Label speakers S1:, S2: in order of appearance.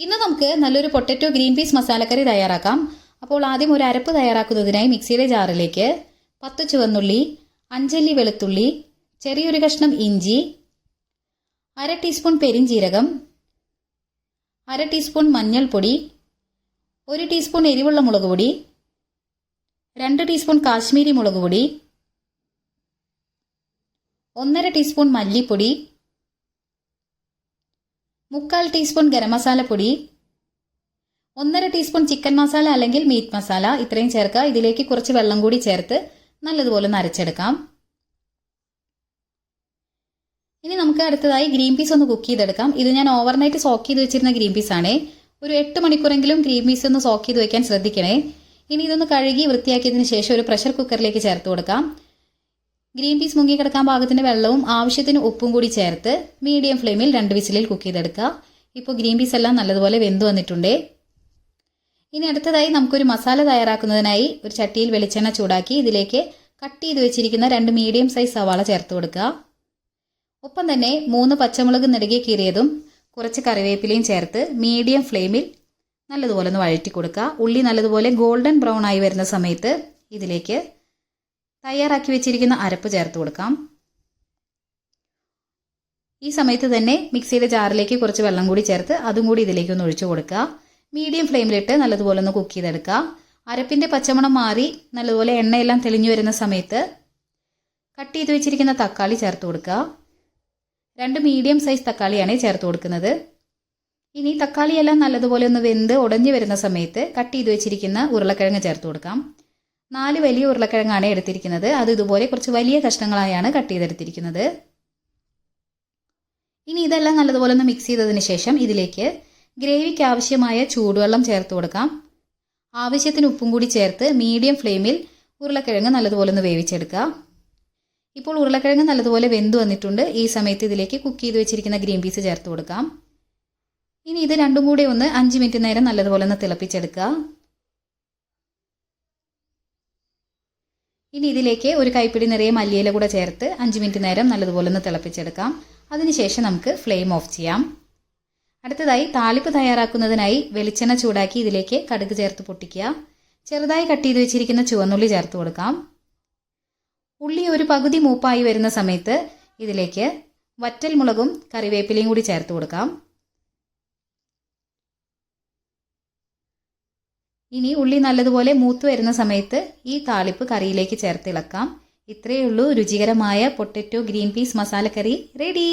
S1: ഇന്ന് നമുക്ക് നല്ലൊരു പൊട്ടറ്റോ ഗ്രീൻ പീസ് മസാലക്കറി തയ്യാറാക്കാം. അപ്പോൾ ആദ്യം ഒരു അരപ്പ് തയ്യാറാക്കുന്നതിനായി മിക്സിയുടെ ജാറിലേക്ക് പത്ത് ചുവന്നുള്ളി അഞ്ചല്ലി വെളുത്തുള്ളി ചെറിയൊരു കഷ്ണം ഇഞ്ചി അര ടീസ്പൂൺ പെരിഞ്ചീരകം അര ടീസ്പൂൺ മഞ്ഞൾപ്പൊടി ഒരു ടീസ്പൂൺ എരിവുള്ള മുളക് പൊടി രണ്ട് ടീസ്പൂൺ കാശ്മീരി മുളക് പൊടി ഒന്നര ടീസ്പൂൺ മല്ലിപ്പൊടി മുക്കാൽ ടീസ്പൂൺ ഗരം പൊടി ഒന്നര ടീസ്പൂൺ ചിക്കൻ മസാല അല്ലെങ്കിൽ മീറ്റ് മസാല ഇത്രയും ചേർക്കുക. ഇതിലേക്ക് കുറച്ച് വെള്ളം കൂടി ചേർത്ത് നല്ലതുപോലെ നരച്ചെടുക്കാം. ഇനി നമുക്ക് അടുത്തതായി ഗ്രീൻ പീസ് ഒന്ന് കുക്ക് ചെയ്തെടുക്കാം. ഇത് ഞാൻ ഓവർനൈറ്റ് സോക്ക് ചെയ്ത് വെച്ചിരുന്ന ഗ്രീൻ പീസ് ആണേ. ഒരു എട്ട് മണിക്കൂറെങ്കിലും ഗ്രീൻ പീസ് ഒന്ന് സോക്ക് ചെയ്ത് വെക്കാൻ ശ്രദ്ധിക്കണേ. ഇനി ഇതൊന്ന് കഴുകി വൃത്തിയാക്കിയതിന് ശേഷം ഒരു പ്രഷർ കുക്കറിലേക്ക് ചേർത്ത് കൊടുക്കാം. ഗ്രീൻ പീസ് മുങ്ങിക്കിടക്കാൻ പാകത്തിന് വെള്ളവും ആവശ്യത്തിന് ഉപ്പും കൂടി ചേർത്ത് മീഡിയം ഫ്ലെയിമിൽ രണ്ട് വിസിലിൽ കുക്ക് ചെയ്തെടുക്കുക. ഇപ്പോൾ ഗ്രീൻ പീസ് എല്ലാം നല്ലതുപോലെ വെന്ത് വന്നിട്ടുണ്ട്. ഇനി അടുത്തതായി നമുക്കൊരു മസാല തയ്യാറാക്കുന്നതിനായി ഒരു ചട്ടിയിൽ വെളിച്ചെണ്ണ ചൂടാക്കി ഇതിലേക്ക് കട്ട് ചെയ്ത് വെച്ചിരിക്കുന്ന രണ്ട് മീഡിയം സൈസ് സവാള ചേർത്ത് കൊടുക്കുക. ഒപ്പം തന്നെ മൂന്ന് പച്ചമുളക് നെടുകെ കീറിയതും കുറച്ച് കറിവേപ്പിലയും ചേർത്ത് മീഡിയം ഫ്ലെയിമിൽ നല്ലതുപോലെ ഒന്ന് വഴറ്റി കൊടുക്കുക. ഉള്ളി നല്ലതുപോലെ ഗോൾഡൻ ബ്രൗൺ ആയി വരുന്ന സമയത്ത് ഇതിലേക്ക് തയ്യാറാക്കി വെച്ചിരിക്കുന്ന അരപ്പ് ചേർത്ത് കൊടുക്കാം. ഈ സമയത്ത് തന്നെ മിക്സിയുടെ ജാറിലേക്ക് കുറച്ച് വെള്ളം കൂടി ചേർത്ത് അതും കൂടി ഇതിലേക്ക് ഒന്ന് ഒഴിച്ചു കൊടുക്കുക. മീഡിയം ഫ്ലെയിമിലിട്ട് നല്ലതുപോലെ ഒന്ന് കുക്ക് ചെയ്തെടുക്കുക. അരപ്പിന്റെ പച്ചമണം മാറി നല്ലതുപോലെ എണ്ണയെല്ലാം തെളിഞ്ഞു വരുന്ന സമയത്ത് കട്ട് ചെയ്ത് വെച്ചിരിക്കുന്ന തക്കാളി ചേർത്ത് കൊടുക്കുക. രണ്ട് മീഡിയം സൈസ് തക്കാളിയാണ് ചേർത്ത് കൊടുക്കുന്നത്. ഇനി തക്കാളിയെല്ലാം നല്ലതുപോലെ ഒന്ന് വെന്ത് ഉടഞ്ഞു വരുന്ന സമയത്ത് കട്ട് ചെയ്ത് വെച്ചിരിക്കുന്ന ഉരുളക്കിഴങ്ങ് ചേർത്ത് കൊടുക്കാം. നാല് വലിയ ഉരുളക്കിഴങ്ങാണ് എടുത്തിരിക്കുന്നത്. അത് ഇതുപോലെ കുറച്ച് വലിയ കഷ്ണങ്ങളായാണ് കട്ട് ചെയ്തെടുത്തിരിക്കുന്നത്. ഇനി ഇതെല്ലാം നല്ലതുപോലെ ഒന്ന് മിക്സ് ചെയ്തതിന് ശേഷം ഇതിലേക്ക് ഗ്രേവിക്ക് ആവശ്യമായ ചൂടുവെള്ളം ചേർത്ത് കൊടുക്കാം. ആവശ്യത്തിന് ഉപ്പും കൂടി ചേർത്ത് മീഡിയം ഫ്ലെയിമിൽ ഉരുളക്കിഴങ്ങ് നല്ലതുപോലെ ഒന്ന് വേവിച്ചെടുക്കുക. ഇപ്പോൾ ഉരുളക്കിഴങ്ങ് നല്ലതുപോലെ വെന്ത് വന്നിട്ടുണ്ട്. ഈ സമയത്ത് ഇതിലേക്ക് കുക്ക് ചെയ്ത് വെച്ചിരിക്കുന്ന ഗ്രീൻ പീസ് ചേർത്ത് കൊടുക്കാം. ഇനി ഇത് രണ്ടും കൂടി ഒന്ന് അഞ്ച് മിനിറ്റ് നേരം നല്ലതുപോലെ ഒന്ന് തിളപ്പിച്ചെടുക്കുക. ഇനി ഇതിലേക്ക് ഒരു കൈപ്പിടി നിറയെ മല്ലിയില കൂടെ ചേർത്ത് അഞ്ച് മിനിറ്റ് നേരം നല്ലതുപോലെ ഒന്ന് തിളപ്പിച്ചെടുക്കാം. അതിനുശേഷം നമുക്ക് ഫ്ലെയിം ഓഫ് ചെയ്യാം. അടുത്തതായി താളിപ്പ് തയ്യാറാക്കുന്നതിനായി വെളിച്ചെണ്ണ ചൂടാക്കി ഇതിലേക്ക് കടുക് ചേർത്ത് പൊട്ടിക്കുക. ചെറുതായി കട്ട് ചെയ്ത് വെച്ചിരിക്കുന്ന ചുവന്നുള്ളി ചേർത്ത് കൊടുക്കാം. ഉള്ളി ഒരു പകുതി മൂപ്പായി വരുന്ന സമയത്ത് ഇതിലേക്ക് വറ്റൽ മുളകും കറിവേപ്പിലയും കൂടി ചേർത്ത് കൊടുക്കാം. ഇനി ഉള്ളി നല്ലതുപോലെ മൂത്ത് വരുന്ന സമയത്ത് ഈ താളിപ്പ് കറിയിലേക്ക് ചേർത്തിളക്കാം ഇത്രയേ ഉള്ളൂ രുചികരമായ പൊട്ടറ്റോ ഗ്രീൻ പീസ് മസാലക്കറി. റെഡി!